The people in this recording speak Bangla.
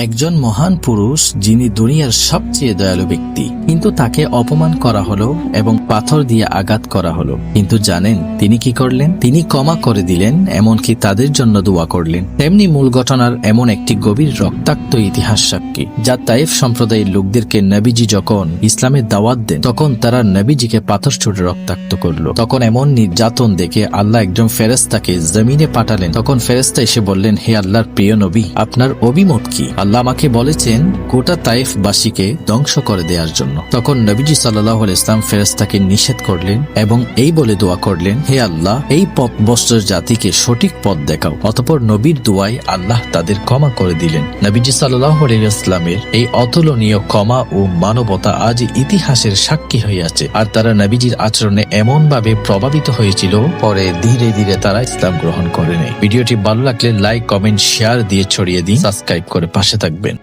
একজন মহান পুরুষ যিনি দুনিয়ার সবচেয়ে দয়ালু ব্যক্তি। কিন্তু তাকে অপমান করা হলো এবং পাথর দিয়ে আঘাত করা হলো। কিন্তু জানেন, তিনি কি করলেন? তিনি ক্ষমা করে দিলেন, এমনকি তাদের জন্য দোয়া করলেন। তেমনি মূল ঘটনার এমন একটি গভীর রক্তাক্ত ইতিহাস সাক্ষী, যা তাইফ সম্প্রদায়ের লোকদেরকে নবীজি যখন ইসলামের দাওয়াত দেন, তখন তারা নবীজিকে পাথর ছুটে রক্তাক্ত করল। তখন এমন নির্যাতন দেখে আল্লাহ একজন ফেরেস্তাকে জমিনে পাঠালেন। তখন ফেরেস্তা এসে বললেন, হে আল্লাহর প্রিয় নবী, আপনার অভিমত কি? আল্লাহ আমাকে বলেছেন, গোটা তাইফবাসীকে ধ্বংস করে দেওয়ার জন্য। তখন নবীজি সাল্লাহ ইসলাম ফেরেস্তাকে নিষেধ করলেন এবং এই বলে দোয়া করলেন, হে আল্লাহ, এই পথ বস্ত্রের জাতিকে সঠিক পথ দেখাও। অতপর নবীর দোয়ায় আল্লাহ তাদের ক্ষমা করে দিলেন। নবীজি সাল্লাহ ইসলামের এই অতুলনীয় ক্ষমা ও মানবতা আজ ইতিহাসের সাক্ষী হয়ে আছে। আর তারা নবীজির আচরণে এমন ভাবে প্রভাবিত হয়েছিল, পরে ধীরে ধীরে তারা ইসলাম গ্রহণ করে নেয়। ভিডিওটি ভালো লাগলে লাইক, কমেন্ট, শেয়ার দিয়ে ছড়িয়ে দিন। সাবস্ক্রাইব করে পাশে থাকবেন।